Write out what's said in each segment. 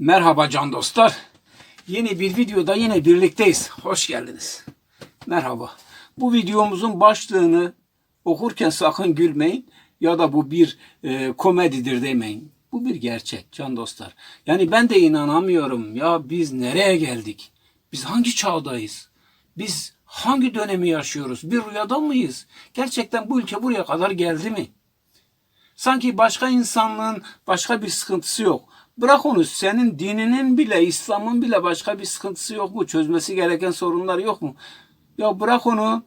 Merhaba can dostlar. Yeni bir videoda yine birlikteyiz. Hoş geldiniz. Merhaba. Bu videomuzun başlığını okurken sakın gülmeyin ya da bu bir e, komedidir demeyin. Bu bir gerçek can dostlar. Yani ben de inanamıyorum ya biz nereye geldik? Biz hangi çağdayız? Biz hangi dönemi yaşıyoruz? Bir rüyada mıyız? Gerçekten bu ülke buraya kadar geldi mi? Sanki başka insanlığın başka bir sıkıntısı yok. Bırak onu senin dininin bile İslam'ın bile başka bir sıkıntısı yok mu? Çözmesi gereken sorunlar yok mu? Ya bırak onu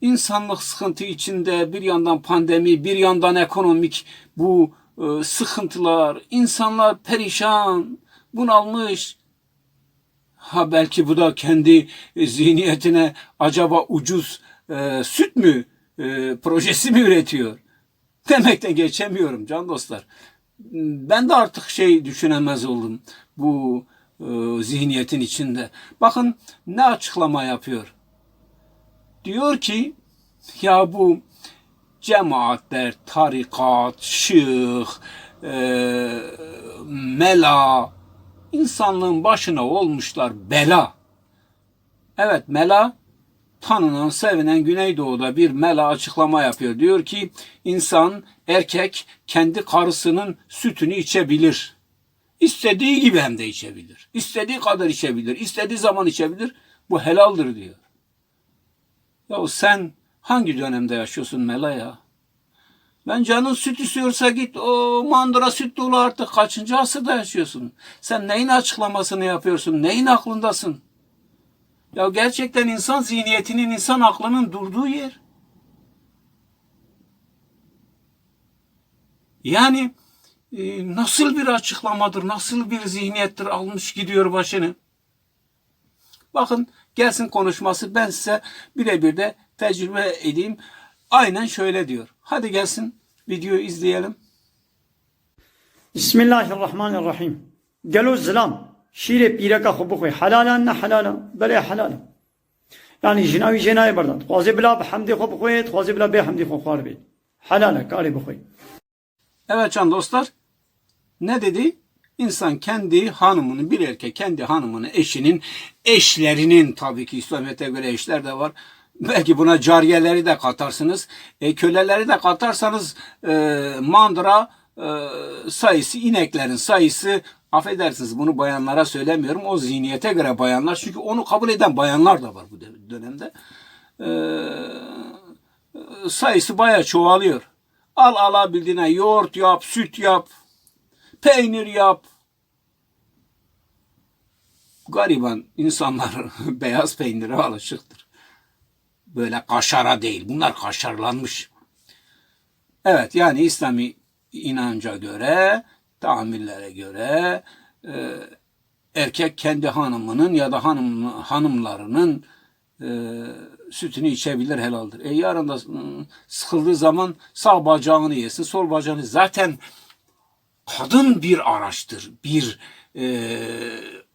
insanlık sıkıntı içinde bir yandan pandemi bir yandan ekonomik bu e, sıkıntılar insanlar perişan bunalmış ha belki bu da kendi e, zihniyetine acaba ucuz e, süt mü e, projesi mi üretiyor demekten geçemiyorum can dostlar. Ben de artık şey düşünemez oldum bu e, zihniyetin içinde. Bakın ne açıklama yapıyor. Diyor ki ya bu cemaatler, tarikat, şıh, e, mela insanlığın başına olmuşlar bela. Evet mela tanınan, sevinen Güneydoğu'da bir mela açıklama yapıyor. Diyor ki insan, erkek kendi karısının sütünü içebilir. İstediği gibi hem de içebilir. İstediği kadar içebilir. istediği zaman içebilir. Bu helaldir diyor. Ya sen hangi dönemde yaşıyorsun Mela ya? Ben canın süt istiyorsa git o mandıra süt dolu artık kaçıncı asırda yaşıyorsun? Sen neyin açıklamasını yapıyorsun? Neyin aklındasın? Ya gerçekten insan zihniyetinin, insan aklının durduğu yer. Yani e, nasıl bir açıklamadır, nasıl bir zihniyettir almış gidiyor başını. Bakın gelsin konuşması ben size birebir de tecrübe edeyim. Aynen şöyle diyor. Hadi gelsin videoyu izleyelim. Bismillahirrahmanirrahim. Gelo zilam. Şire pireka bixwe. Helalan ne helalan. Belê helal. e. Yani jinavî jê nayê berdan. Dixwaze bila bi hemdê xwe bixwe, dixwaze bila bê hemdê xwe xwar bê. Evet can dostlar. Ne dedi? İnsan kendi hanımını bir erkek kendi hanımını eşinin eşlerinin tabii ki İslamiyet'e göre eşler de var. Belki buna cariyeleri de katarsınız. E, köleleri de katarsanız e, mandıra e, sayısı ineklerin sayısı affedersiniz bunu bayanlara söylemiyorum. O zihniyete göre bayanlar çünkü onu kabul eden bayanlar da var bu dönemde. E, sayısı bayağı çoğalıyor. Al alabildiğine yoğurt yap, süt yap, peynir yap. Gariban insanlar beyaz peynire alışıktır. Böyle kaşara değil. Bunlar kaşarlanmış. Evet yani İslami inanca göre, tahammüllere göre e, erkek kendi hanımının ya da hanım hanımlarının e, sütünü içebilir helaldir. E yarın da ıı, sıkıldığı zaman sağ bacağını yesin, sol bacağını zaten kadın bir araçtır, bir e,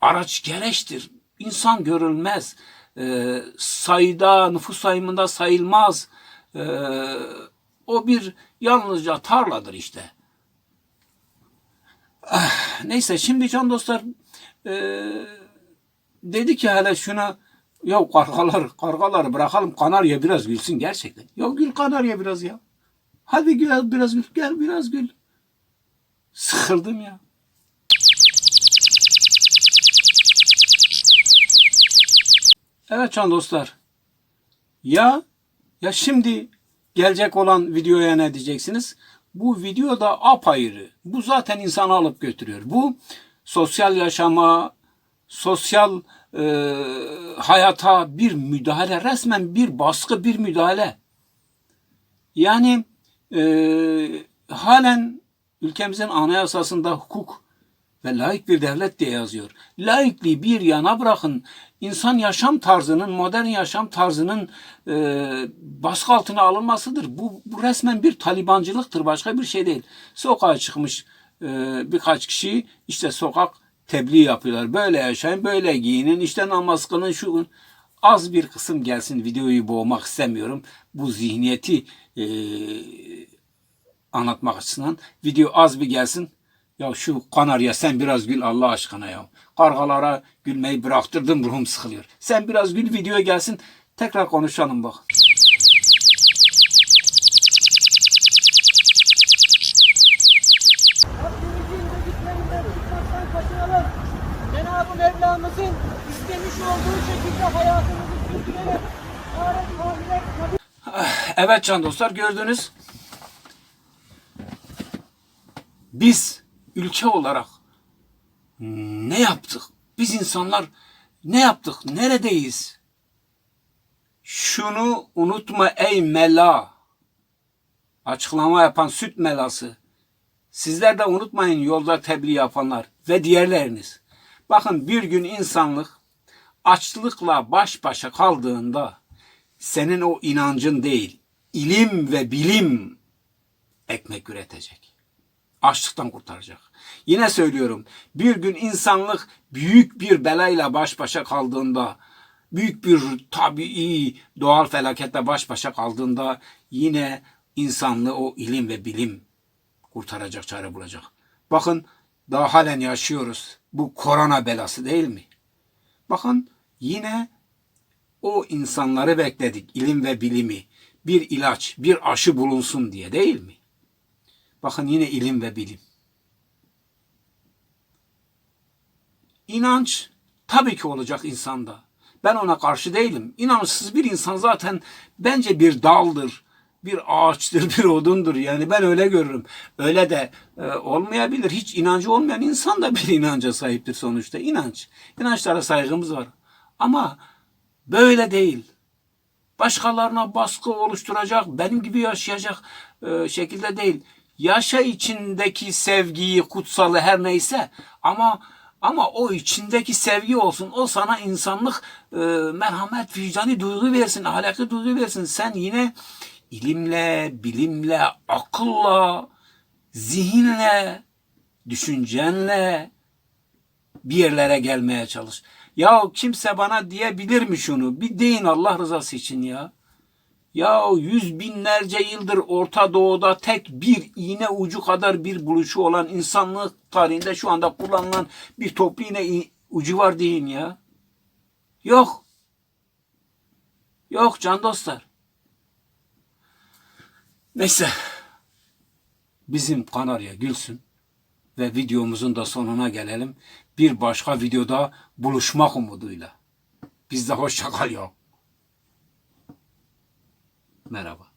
araç gereçtir. İnsan görülmez, e, sayıda, nüfus sayımında sayılmaz. E, o bir yalnızca tarladır işte. Ah, neyse şimdi can dostlar e, dedi ki hele şuna ya kargalar, kargaları bırakalım kanarya biraz gülsün gerçekten. Ya gül kanarya biraz ya. Hadi gül biraz gül, gel biraz gül. Sıkıldım ya. Evet can dostlar. Ya ya şimdi gelecek olan videoya ne diyeceksiniz? Bu video da apayrı. Bu zaten insanı alıp götürüyor. Bu sosyal yaşama, sosyal e, hayata bir müdahale, resmen bir baskı, bir müdahale. Yani e, halen ülkemizin anayasasında hukuk ve layık bir devlet diye yazıyor. Laikliği bir yana bırakın. İnsan yaşam tarzının, modern yaşam tarzının e, baskı altına alınmasıdır. Bu, bu resmen bir talibancılıktır. Başka bir şey değil. Sokağa çıkmış e, birkaç kişi işte sokak tebliğ yapıyorlar. Böyle yaşayın, böyle giyinin, işte namaz kılın, şu az bir kısım gelsin. Videoyu boğmak istemiyorum. Bu zihniyeti e, anlatmak açısından. Video az bir gelsin. Ya şu kanarya sen biraz gül Allah aşkına ya. Kargalara gülmeyi bıraktırdım ruhum sıkılıyor. Sen biraz gül video gelsin tekrar konuşalım bak. Mevlamızın istemiş olduğu şekilde hayatımızı ahiret, kabul Evet can dostlar gördünüz. Biz ülke olarak ne yaptık? Biz insanlar ne yaptık? Neredeyiz? Şunu unutma ey mela. Açıklama yapan süt melası. Sizler de unutmayın yolda tebliğ yapanlar ve diğerleriniz. Bakın bir gün insanlık açlıkla baş başa kaldığında senin o inancın değil, ilim ve bilim ekmek üretecek. Açlıktan kurtaracak. Yine söylüyorum, bir gün insanlık büyük bir belayla baş başa kaldığında, büyük bir tabii doğal felaketle baş başa kaldığında yine insanlığı o ilim ve bilim kurtaracak, çare bulacak. Bakın daha halen yaşıyoruz. Bu korona belası değil mi? Bakın yine o insanları bekledik, ilim ve bilimi. Bir ilaç, bir aşı bulunsun diye değil mi? Bakın yine ilim ve bilim. İnanç tabii ki olacak insanda. Ben ona karşı değilim. İnançsız bir insan zaten bence bir daldır, bir ağaçtır, bir odundur. Yani ben öyle görürüm. Öyle de e, olmayabilir. Hiç inancı olmayan insan da bir inanca sahiptir sonuçta. İnanç. İnançlara saygımız var. Ama böyle değil. Başkalarına baskı oluşturacak, benim gibi yaşayacak e, şekilde değil. Yaşa içindeki sevgiyi, kutsalı her neyse ama ama o içindeki sevgi olsun. O sana insanlık, e, merhamet, vicdani duygu versin, ahlaklı duygu versin. Sen yine ilimle, bilimle, akılla, zihinle, düşüncenle bir yerlere gelmeye çalış. Ya kimse bana diyebilir mi şunu? Bir deyin Allah rızası için ya. Ya yüz binlerce yıldır Orta Doğu'da tek bir iğne ucu kadar bir buluşu olan insanlık tarihinde şu anda kullanılan bir toplu iğne ucu var deyin ya. Yok. Yok can dostlar. Neyse. Bizim Kanarya gülsün ve videomuzun da sonuna gelelim. Bir başka videoda buluşmak umuduyla. Biz de hoşça kal. Merhaba.